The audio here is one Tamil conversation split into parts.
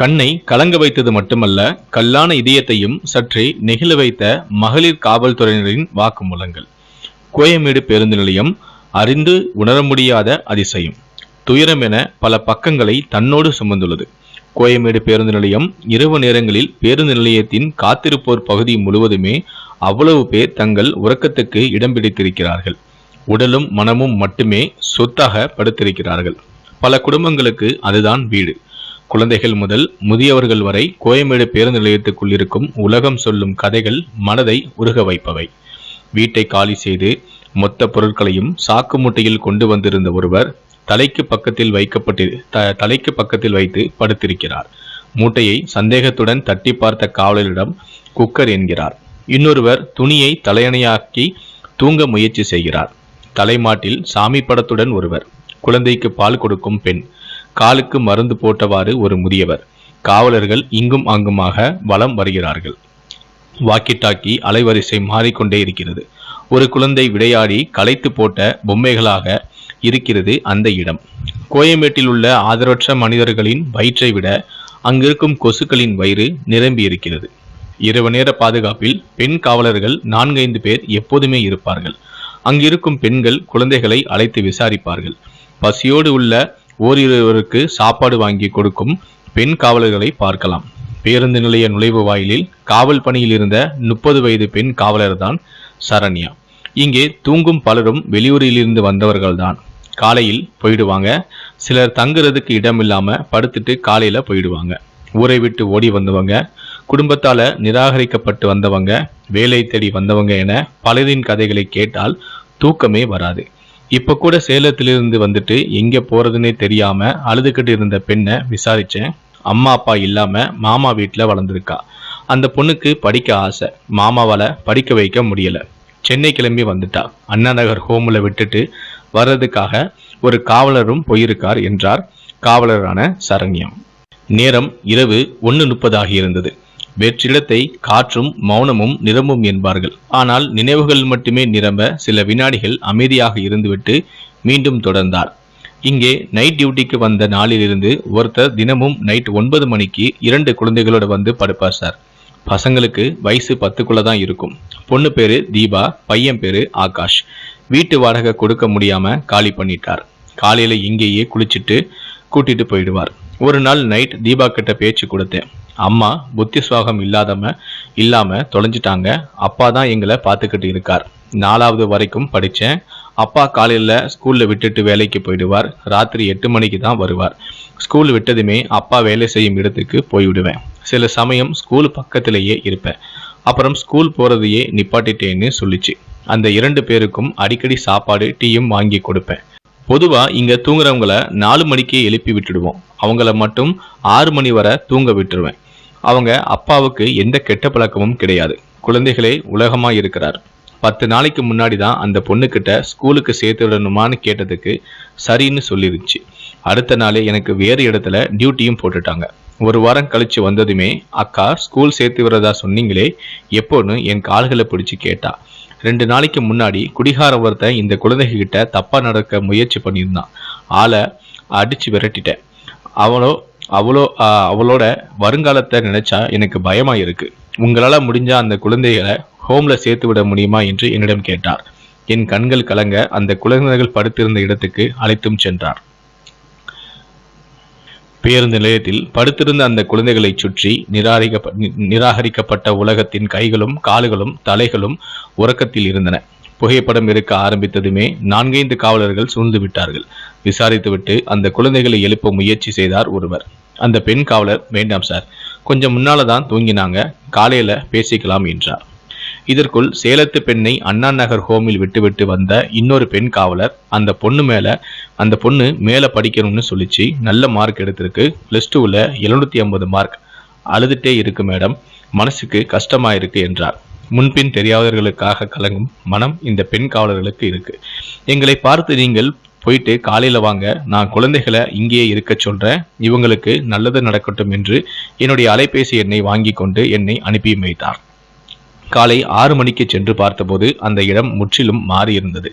கண்ணை கலங்க வைத்தது மட்டுமல்ல கல்லான இதயத்தையும் சற்றே நெகிழ வைத்த மகளிர் காவல்துறையினரின் வாக்குமூலங்கள். கோயமேடு பேருந்து நிலையம் அறிந்து உணர முடியாத அதிசயம். துயரம் என பல பக்கங்களை தன்னோடு சுமந்துள்ளது. கோயமேடு பேருந்து நிலையம் இரவு நேரங்களில் பேருந்து நிலையத்தின் காத்திருப்போர் பகுதி முழுவதுமே அவ்வளவு பேர் தங்கள் உறக்கத்துக்கு இடம் பிடித்திருக்கிறார்கள். உடலும் மனமும் மட்டுமே சொத்தாக படுத்திருக்கிறார்கள். பல குடும்பங்களுக்கு அதுதான் வீடு. குழந்தைகள் முதல் முதியவர்கள் வரை கோயம்பேடு பேருந்து நிலையத்துக்குள் இருக்கும் உலகம் சொல்லும் கதைகள் மனதை உருக வைப்பவை. வீட்டை காலி செய்து மொத்த பொருட்களையும் சாக்கு மூட்டையில் கொண்டு வந்திருந்த ஒருவர் தலைக்கு பக்கத்தில் வைக்கப்பட்டு த தலைக்கு பக்கத்தில் வைத்து படுத்திருக்கிறார். மூட்டையை சந்தேகத்துடன் தட்டி பார்த்த காவலரிடம் குக்கர் என்கிறார். இன்னொருவர் துணியை தலையணையாக்கி தூங்க முயற்சி செய்கிறார். தலைமாட்டில் சாமி படத்துடன் ஒருவர் குழந்தைக்கு பால் கொடுக்கும் பெண் காலுக்கு மருந்து போட்டவாறு ஒரு முதியவர். காவலர்கள் இங்கும் அங்குமாக வலம் வருகிறார்கள். வாக்கி டாக்கி அலைவரிசை மாறிக்கொண்டே இருக்கிறது. ஒரு குழந்தை விளையாடி களைத்து போட்ட பொம்மைகளாக இருக்கிறது அந்த இடம். கோயம்பேட்டில் உள்ள ஆதரவற்ற மனிதர்களின் வயிற்றை விட அங்கிருக்கும் கொசுக்களின் வயிறு நிரம்பி இருக்கிறது. இரவு நேர பாதுகாப்பில் பெண் காவலர்கள் நான்கைந்து பேர் எப்போதுமே இருப்பார்கள். அங்கிருக்கும் பெண்கள் குழந்தைகளை அழைத்து விசாரிப்பார்கள். பசியோடு உள்ள ஓரிருவருக்கு சாப்பாடு வாங்கி கொடுக்கும் பெண் காவலர்களை பார்க்கலாம். பேருந்து நிலைய நுழைவு வாயிலில் காவல் பணியில் இருந்த முப்பது வயது பெண் காவலர்தான் சரண்யா. இங்கே தூங்கும் பலரும் வெளியூரிலிருந்து வந்தவர்கள்தான். காலையில் போயிடுவாங்க. சிலர் தங்குறதுக்கு இடம் இல்லாம படுத்துட்டு காலையில போயிடுவாங்க. ஊரை விட்டு ஓடி வந்தவங்க குடும்பத்தால நிராகரிக்கப்பட்டு வந்தவங்க வேலை தேடி வந்தவங்க என பலரின் கதைகளை கேட்டால் தூக்கமே வராது. இப்போ கூட சேலத்திலிருந்து வந்துட்டு எங்கே போகிறதுனே தெரியாமல் அழுதுகிட்டு இருந்த பெண்ணை விசாரித்தேன் அம்மா அப்பா இல்லாமல் மாமா வீட்டில் வளர்ந்துருக்கா. அந்த பொண்ணுக்கு படிக்க ஆசை. மாமாவால் படிக்க வைக்க முடியல. சென்னை கிளம்பி வந்துட்டா. அண்ணா நகர் ஹோமில் விட்டுட்டு வர்றதுக்காக ஒரு காவலரும் போயிருக்கார் என்றார் காவலரான சரண்யம் நேரம் இரவு ஒன்று முப்பதாகி இருந்தது. வெற்றிடத்தை காற்றும் மௌனமும் நிரம்பும் என்பார்கள். ஆனால் நினைவுகள் மட்டுமே நிரம்ப சில வினாடிகள் அமைதியாக இருந்துவிட்டு மீண்டும் தொடர்ந்தார். இங்கே நைட் டியூட்டிக்கு வந்த நாளிலிருந்து ஒருத்தர் தினமும் நைட் ஒன்பது மணிக்கு இரண்டு குழந்தைகளோட வந்து படுப்பார் சார். பசங்களுக்கு வயசு பத்துக்குள்ள தான் இருக்கும். பொண்ணு பேரு தீபா பையன் பேரு ஆகாஷ். வீட்டு வாடகை கொடுக்க முடியாம காலி பண்ணிட்டார். காலையில இங்கேயே குளிச்சுட்டு கூட்டிட்டு போயிடுவார். ஒரு நாள் நைட் தீபா கிட்ட பேச்சு கொடுத்தேன். அம்மா புத்தி சுவாகம் இல்லாதம இல்லாம தொலைஞ்சிட்டாங்க. அப்பா தான் எங்களை பார்த்துக்கிட்டு இருக்கார். நாலாவது வரைக்கும் படித்தேன் அப்பா காலையில் ஸ்கூலில் விட்டுட்டு வேலைக்கு போயிடுவார். ராத்திரி எட்டு மணிக்கு தான் வருவார். ஸ்கூல் விட்டதுமே அப்பா வேலை செய்யும் இடத்துக்கு போய்விடுவேன். சில சமயம் ஸ்கூல் பக்கத்திலேயே இருப்பேன். அப்புறம் ஸ்கூல் போகிறதையே நிப்பாட்டிட்டேன்னு சொல்லிச்சு. அந்த இரண்டு பேருக்கும் அடிக்கடி சாப்பாடு டீயும் வாங்கி கொடுப்பேன். பொதுவாக இங்கே தூங்குறவங்கள நாலு மணிக்கே எழுப்பி விட்டுடுவோம். அவங்கள மட்டும் ஆறு மணி வரை தூங்க விட்டுருவேன். அவங்க அப்பாவுக்கு எந்த கெட்ட பழக்கமும் கிடையாது. குழந்தைகளே உலகமாக இருக்கிறார். பத்து நாளைக்கு முன்னாடி தான் அந்த பொண்ணுக்கிட்ட ஸ்கூலுக்கு சேர்த்து விடணுமான்னு கேட்டதுக்கு சரின்னு சொல்லிருச்சு. அடுத்த நாளே எனக்கு வேறு இடத்துல டியூட்டியும் போட்டுட்டாங்க. ஒரு வாரம் கழிச்சு வந்ததுமே அக்கா ஸ்கூல் சேர்த்து விடுறதா சொன்னீங்களே எப்போன்னு என் கால்களை பிடிச்சு கேட்டா. ரெண்டு நாளைக்கு முன்னாடி குடிகார ஒருத்தன் இந்த குழந்தைகிட்ட தப்பா நடக்க முயற்சி பண்ணியிருந்தான். ஆளை அடிச்சு விரட்டிட்டேன். அவளோ அவளோ அவளோட வருங்காலத்தை நினைச்சா எனக்கு பயமா இருக்கு உங்களால முடிஞ்சா அந்த குழந்தைகளை ஹோம்ல சேர்த்து விட முடியுமா என்று என்னிடம் கேட்டார். என் கண்கள் கலங்க அந்த குழந்தைகள் படுத்திருந்த இடத்துக்கு அழைத்தும் சென்றார். பேருந்து நிலையத்தில் படுத்திருந்த அந்த குழந்தைகளைச் சுற்றி நிராகரிக்க நி- நிராகரிக்கப்பட்ட உலகத்தின் கைகளும் கால்களும் தலைகளும் உறக்கத்தில் இருந்தன. புகைப்படம் எடுக்க ஆரம்பித்ததுமே நான்கைந்து காவலர்கள் சூழ்ந்து விட்டார்கள். விசாரித்துவிட்டு அந்த குழந்தைகளை எழுப்ப முயற்சி செய்தார் ஒருவர். அந்த பெண் காவலர் வேண்டாம் சார் கொஞ்சம் முன்னால தான் தூங்கினாங்க காலையில பேசிக்கலாம் என்றார். இதற்குள் சேலத்து பெண்ணை அண்ணா நகர் ஹோமில் விட்டுவிட்டு வந்த இன்னொரு பெண் காவலர் அந்த பொண்ணு மேல அந்த பொண்ணு மேல படிக்கணும்னு சொல்லிச்சு. நல்ல மார்க் எடுத்திருக்கு. பிளஸ் டூவில் எழுநூத்தி ஐம்பது மார்க் அழுதுட்டே இருக்கு மேடம் மனசுக்கு கஷ்டமா இருக்கு என்றார். முன்பின் தெரியாதவர்களுக்காக கலங்கும் மனம் இந்த பெண் காவலர்களுக்கு இருக்கு. எங்களை பார்த்து நீங்கள் போயிட்டு காலையில வாங்க. நான் குழந்தைகளை இங்கேயே இருக்க சொல்றேன். இவங்களுக்கு நல்லது நடக்கட்டும் என்று என்னுடைய அலைபேசி எண்ணை வாங்கி கொண்டு என்னை அனுப்பி வைத்தார். காலை ஆறு மணிக்கு சென்று பார்த்தபோது அந்த இடம் முற்றிலும் மாறியிருந்தது.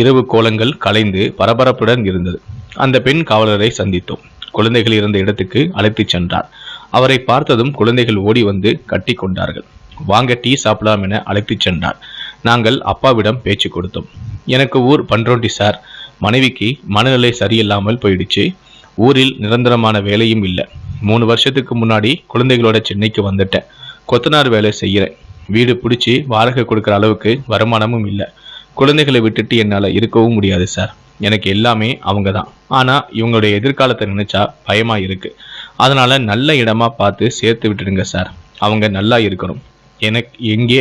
இரவு கோலங்கள் கலைந்து பரபரப்புடன் இருந்தது. அந்த பெண் காவலரை சந்தித்தோம். குழந்தைகள் இருந்த இடத்துக்கு அழைத்துச் சென்றார் அவரை பார்த்ததும் குழந்தைகள் ஓடி வந்து கட்டி கொண்டார்கள். வாங்க டீ சாப்பிடலாம் என அழைத்துச் சென்றார் நாங்கள் அப்பாவிடம் பேச்சு கொடுத்தோம். எனக்கு ஊர் பன்ரோண்டி சார். மனைவிக்கு மனநிலை சரியில்லாமல் போயிடுச்சு. ஊரில் நிரந்தரமான வேலையும் இல்லை. மூணு வருஷத்துக்கு முன்னாடி குழந்தைகளோட சென்னைக்கு வந்துட்டேன். கொத்தனார் வேலை செய்கிறேன் வீடு பிடிச்சி வாடகை கொடுக்குற அளவுக்கு வருமானமும் இல்லை. குழந்தைகளை விட்டுட்டு என்னால் இருக்கவும் முடியாது சார் எனக்கு எல்லாமே அவங்க தான் ஆனால் இவங்களுடைய எதிர்காலத்தை நினைச்சா பயமாக இருக்கு. அதனால் நல்ல இடமா பார்த்து சேர்த்து விட்டுடுங்க சார் அவங்க நல்லா இருக்கணும். எனக்கு எங்கே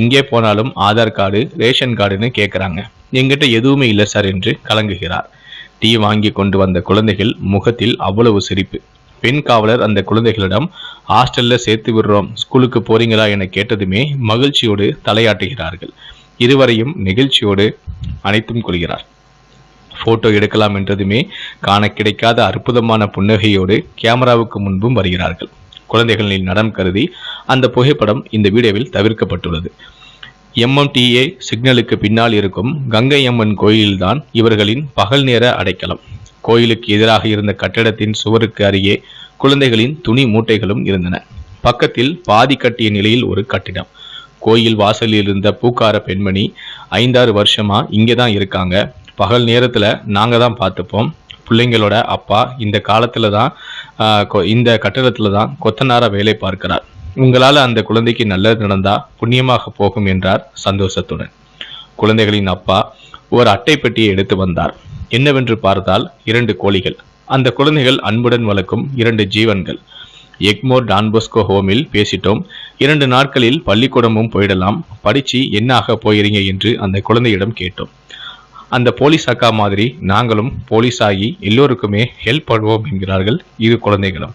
எங்கே போனாலும் ஆதார் கார்டு ரேஷன் கார்டுன்னு கேட்குறாங்க எங்கிட்ட எதுவுமே இல்லை சார் என்று கலங்குகிறார். டீ வாங்கி கொண்டு வந்த குழந்தைகள் முகத்தில் அவ்வளவு சிரிப்பு. பெண் காவலர் அந்த குழந்தைகளிடம் ஹாஸ்டல்ல சேர்த்து விடுறோம் ஸ்கூலுக்கு போறீங்களா? என கேட்டதுமே மகிழ்ச்சியோடு தலையாட்டுகிறார்கள். இருவரையும் நெகிழ்ச்சியோடு அனைத்தும் கொள்கிறார். போட்டோ எடுக்கலாம் என்றதுமே காண கிடைக்காத அற்புதமான புன்னகையோடு கேமராவுக்கு முன்பும் வருகிறார்கள். குழந்தைகளின் நடம் கருதி அந்த புகைப்படம் இந்த வீடியோவில் தவிர்க்கப்பட்டுள்ளது. எம்எம்டிஏ சிக்னலுக்கு பின்னால் இருக்கும் கங்கை அம்மன் கோயில்தான் இவர்களின் பகல் நேர அடைக்கலம். கோயிலுக்கு எதிராக இருந்த கட்டடத்தின் சுவருக்கு அருகே குழந்தைகளின் துணி மூட்டைகளும் இருந்தன. பக்கத்தில் பாதி கட்டிய நிலையில் ஒரு கட்டிடம். கோயில் வாசலில் இருந்த பூக்கார பெண்மணி ஐந்தாறு வருஷமா இங்கே தான் இருக்காங்க. பகல் நேரத்தில் நாங்கள் தான் பார்த்துப்போம். பிள்ளைங்களோட அப்பா இந்த காலத்தில் தான் கொ- இந்த கட்டடத்தில் தான் கொத்தனாரா வேலை பார்க்கிறார். உங்களால் அந்த குழந்தைக்கு நல்லது நடந்தா புண்ணியமாக போகும் என்றார் சந்தோஷத்துடன். குழந்தைகளின் அப்பா ஒரு அட்டை பெட்டியை எடுத்து வந்தார். என்னவென்று பார்த்தால் இரண்டு கோழிகள். அந்த குழந்தைகள் அன்புடன் வளர்க்கும் இரண்டு ஜீவன்கள். எக்மோர் டான்போஸ்கோ ஹோமில் பேசிட்டோம். இரண்டு நாட்களில் பள்ளிக்கூடமும் போயிடலாம். படிச்சு என்ன ஆக போகிறீங்க என்று அந்த குழந்தையிடம் கேட்டோம். அந்த போலீஸ் அக்கா மாதிரி நாங்களும் போலீஸ் ஆகி எல்லோருக்குமே ஹெல்ப் பண்ணுவோம் என்கிறார்கள் இரு குழந்தைகளும்.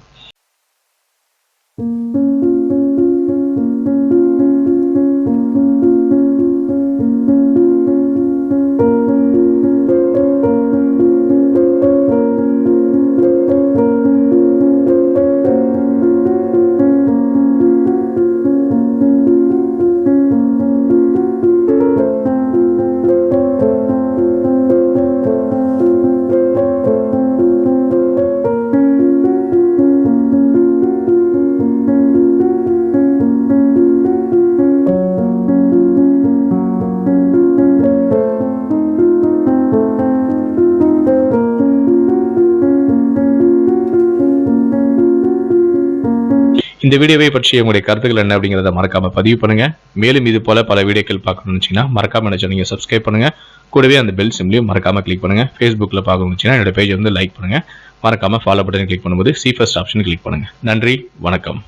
இந்த வீடியோவை பற்றி உங்களுடைய கருத்துக்கள் என்ன அப்படிங்கிறத மறக்காம பதிவு பண்ணுங்க. மேலும் இது போல பல வீடியோக்கள் பார்க்கணும்னு நினச்சிங்கன்னா மறக்காம என்ன நீங்க சப்ஸ்கிரைப் பண்ணுங்க. கூடவே அந்த பெல் சிம்லையும் மறக்காம கிளிக் பண்ணுங்க. ஃபேஸ்புக்கில் பார்க்கணும்னு நினைச்சீங்கன்னா என்னோட பேஜ் வந்து லைக் பண்ணுங்க. மறக்காம ஃபாலோ பட்டன் கிளிக் பண்ணும்போது சி ஃபர்ஸ்ட் ஆப்ஷன் கிளிக் பண்ணுங்க. நன்றி வணக்கம்.